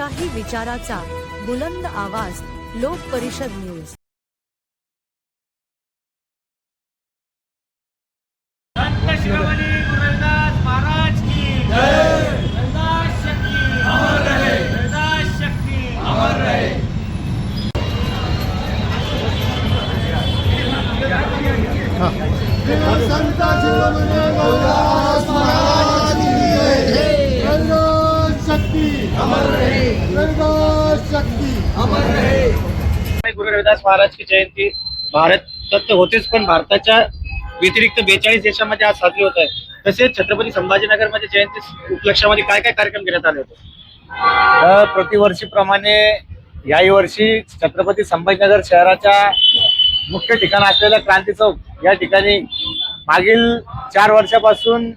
लोकशाही विचाराचा बुलंद आवाज लोक परिषद न्यूज. संत शिरोमणी गुरु अमर रहे गुरु रविदास महाराज की जयंती भारत तर होतेच पण भारताच्या व्यतिरिक्त बेचाळीस देशामध्ये आज साजरी होत आहे. तसेच छत्रपती संभाजीनगरमध्ये जयंती उपलक्षामध्ये काय काय कार्यक्रम घेण्यात आले होते? प्रतिवर्षीप्रमाणे याही वर्षी छत्रपती संभाजीनगर शहराच्या मुख्य ठिकाण असलेल्या क्रांती चौक या ठिकाणी मागील चार वर्षापासून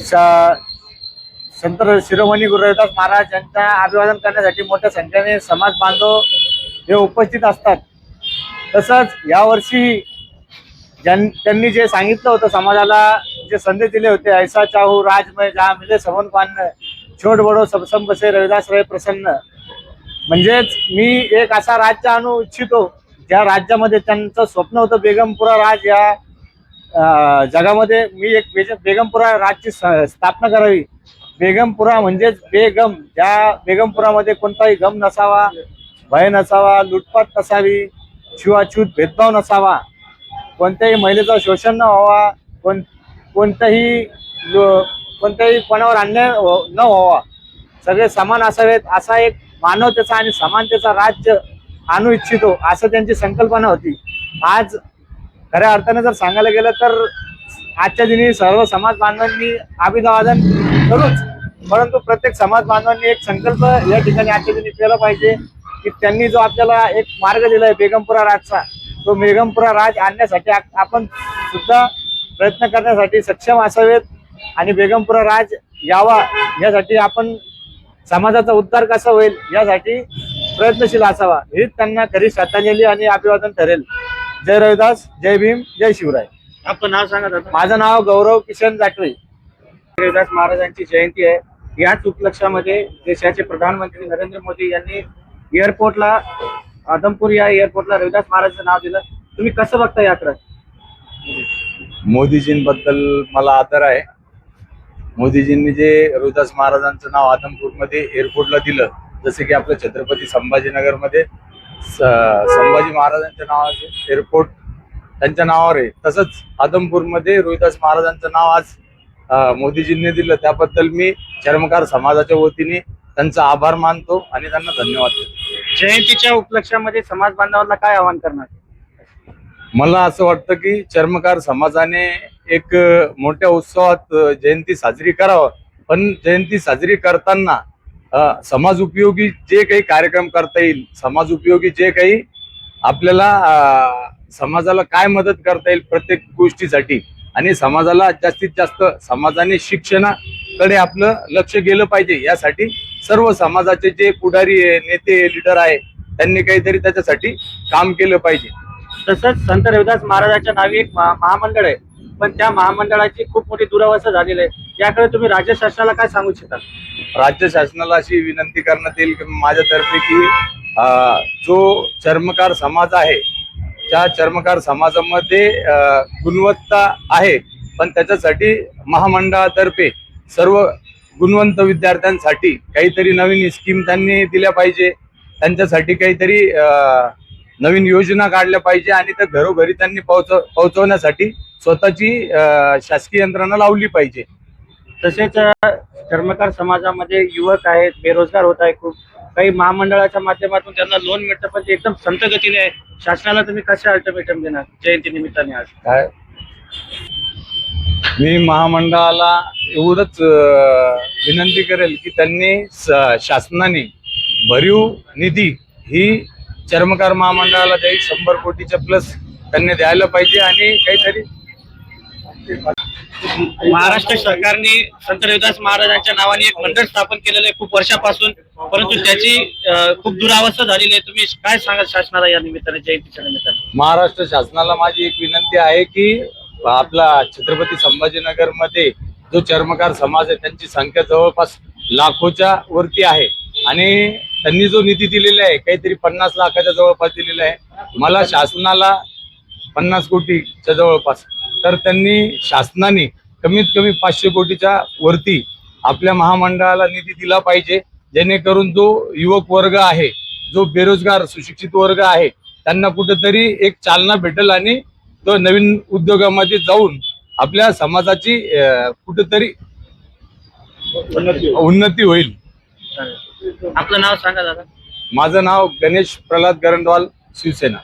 स- संत शिरोमणी गुरु रविदास महाराज यांच्या अभिवादन करण्यासाठी मोठ्या संख्येने समाज बांधव हे उपस्थित असतात. तसंच यावर्षी ज्यां त्यांनी जे सांगितलं होतं समाजाला जे संदेश दिले होते ऐसा चाहू राजमय जा मिले सबन पान छोट बडो सबसम बसे रविदास रे प्रसन्न. म्हणजेच मी एक असा राज्य आणू इच्छितो ज्या राज्यामध्ये त्यांचं स्वप्न होतं बेगमपुरा राज या जगामध्ये मी एक बेज- बेगमपुरा राजची स- स्थापना करावी. बेगमपुरा म्हणजेच बेगम. ज्या बेगमपुरामध्ये कोणताही गम नसावा भय नसावा लुटपाट नसावी छुआछूत भेदभाव नसावा. कोणत्याही महिलेचं शोषण न व्हावा कोण कोणत्याही कोणत्याही कोणावर अन्याय हो- न व्हावा. सगळे समान असावेत असा एक मानवतेचा आणि समानतेचा राज्य आणू इच्छितो असं त्यांची संकल्पना होती. आज खऱ्या अर्थाने जर सांगायला गेलं तर आजच्या दिनी सर्व समाज बांधवांनी अभिवादन करूच परंतु प्रत्येक समाज बांधवांनी एक संकल्प या ठिकाणी आजच्या दिनी केला पाहिजे की त्यांनी जो आपल्याला एक मार्ग दिलाय बेगमपुरा राजचा तो बेगमपुरा राज आणण्यासाठी आपण सुद्धा प्रयत्न करण्यासाठी सक्षम असावेत आणि बेगमपुरा राज यावा यासाठी आपण समाजाचा उद्धार कसा होईल यासाठी प्रयत्नशील असावा हीच त्यांना खरी श्रद्धांजली आणि अभिवादन ठरेल. जय रविदास जय भीम जय शिवराय. आपलं नाव सांगा दादा. माझं नाव गौरव किशन जाटवे रविदास महाराजांची जयंती आहे. याच उपलक्षामध्ये देशाचे प्रधानमंत्री नरेंद्र मोदी यांनी एअरपोर्टला आदमपूर या एअरपोर्टला रविदास महाराजांचं नाव दिलं. तुम्ही कसं बघता याकडे मोदीजींबद्दल मला आदर आहे. मोदीजींनी जे रोहिदास महाराजांचं नाव आदमपूरमध्ये एअरपोर्टला दिलं जसे की आपलं छत्रपती संभाजीनगरमध्ये संभाजी महाराजांच्या नावाचे एअरपोर्ट त्यांच्या नावावर आहे. तसंच आदमपूरमध्ये रोहिदास महाराजांचं नाव आज मोदीजींनी दिलं. त्याबद्दल मी चर्मकार समाजाच्या वतीने त्यांचा आभार मानतो आणि त्यांना धन्यवाद देतो. जयंतीच्या उपलक्षामध्ये समाज बांधवांना काय आवाहन करणार? मला असं वाटतं की चर्मकार समाजाने एक मोठ्या उत्सवात जयंती साजरी करावं. पण जयंती साजरी करताना समाज उपयोगी जे काही कार्यक्रम करता येईल समाज उपयोगी जे काही आपल्याला समाजाला काय मदत करता येईल प्रत्येक गोष्टीसाठी? आणि समाजाला जास्तीत जास्त समाजाने शिक्षणाकडे आपलं लक्ष गेलं पाहिजे. यासाठी सर्व समाजाचे जे पुढारी आहे नेते लीडर आहे त्यांनी काहीतरी त्याच्यासाठी काम केलं पाहिजे. तसंच संत रविदास महाराजांच्या नावी एक महा- महामंडळ आहे. पण त्या महामंडळाची खूप मोठी दुरावस्था झालेली आहे. याकडे तुम्ही राज्य शासनाला काय सांगू इच्छिता राज्य शासनाला अशी विनंती करण्यात येईल की माझ्यातर्फे की जो चर्मकार समाज आहे त्या चर्मकार समाजामध्ये अं, गुणवत्ता आहे. पण त्याच्यासाठी महामंडळातर्फे सर्व गुणवंत विद्यार्थ्यांसाठी काहीतरी नवीन स्कीम त्यांनी दिल्या पाहिजे. त्यांच्यासाठी काहीतरी अं, नवीन योजना काढल्या पाहिजे आणि त्या घरोघरी त्यांनी पोहोचव पोहोचवण्यासाठी स्वतःची शासकीय यंत्रणा लावली पाहिजे. तसेच कर्मकार समाजामध्ये युवक आहेत बेरोजगार होत आहे खूप. काही महामंडळाच्या माध्यमातून त्यांना लोन मिळतं पण ते एकदम संत गतीने आहे. शासनाला तुम्ही कसे अल्टिमेटम देणार जयंती निमित्ताने आज? काय? मी महामंडळाला एवढंच विनंती करेल की त्यांनी स- शासनाने भरीव निधी ही चर्मकार महामंडळाला द्यावी शंभर कोटीच्या प्लस त्यांनी द्यायला पाहिजे आणि काहीतरी महाराष्ट्र सरकारने संत रविदास महाराजांच्या नावाने एक मंडळ स्थापन केलेलं आहे खूप वर्षापासून. परंतु त्याची खूप दुरावस्था झालेली आहे. तुम्ही काय सांगा शासनाला या निमित्ताने जयंतीच्या निमित्ताने? महाराष्ट्र शासनाला माझी एक विनंती आहे की आपला छत्रपती संभाजीनगरमध्ये जो चर्मकार समाज आहे त्यांची संख्या जवळपास लाखोच्या वरती आहे. आणि त्यांनी जो निधी दिलेला आहे काहीतरी पन्नास लाखाच्या जवळपास दिलेला आहे. मला शासनाला पन्नास कोटीच्या जवळपास तर त्यांनी शासनाने कमीत कमी पाचशे कोटीच्या वरती आपल्या महामंडळाला निधी दिला पाहिजे जेणेकरून जो युवक वर्ग आहे जो बेरोजगार सुशिक्षित वर्ग आहे त्यांना कुठेतरी एक चालना भेटेल आणि तो नवीन उद्योगामध्ये जाऊन आपल्या समाजाची कुठेतरी उन्नती होईल. आपलं नाव सांगा दादा माझं नाव गणेश प्रल्हाद गरंडवाल शिवसेना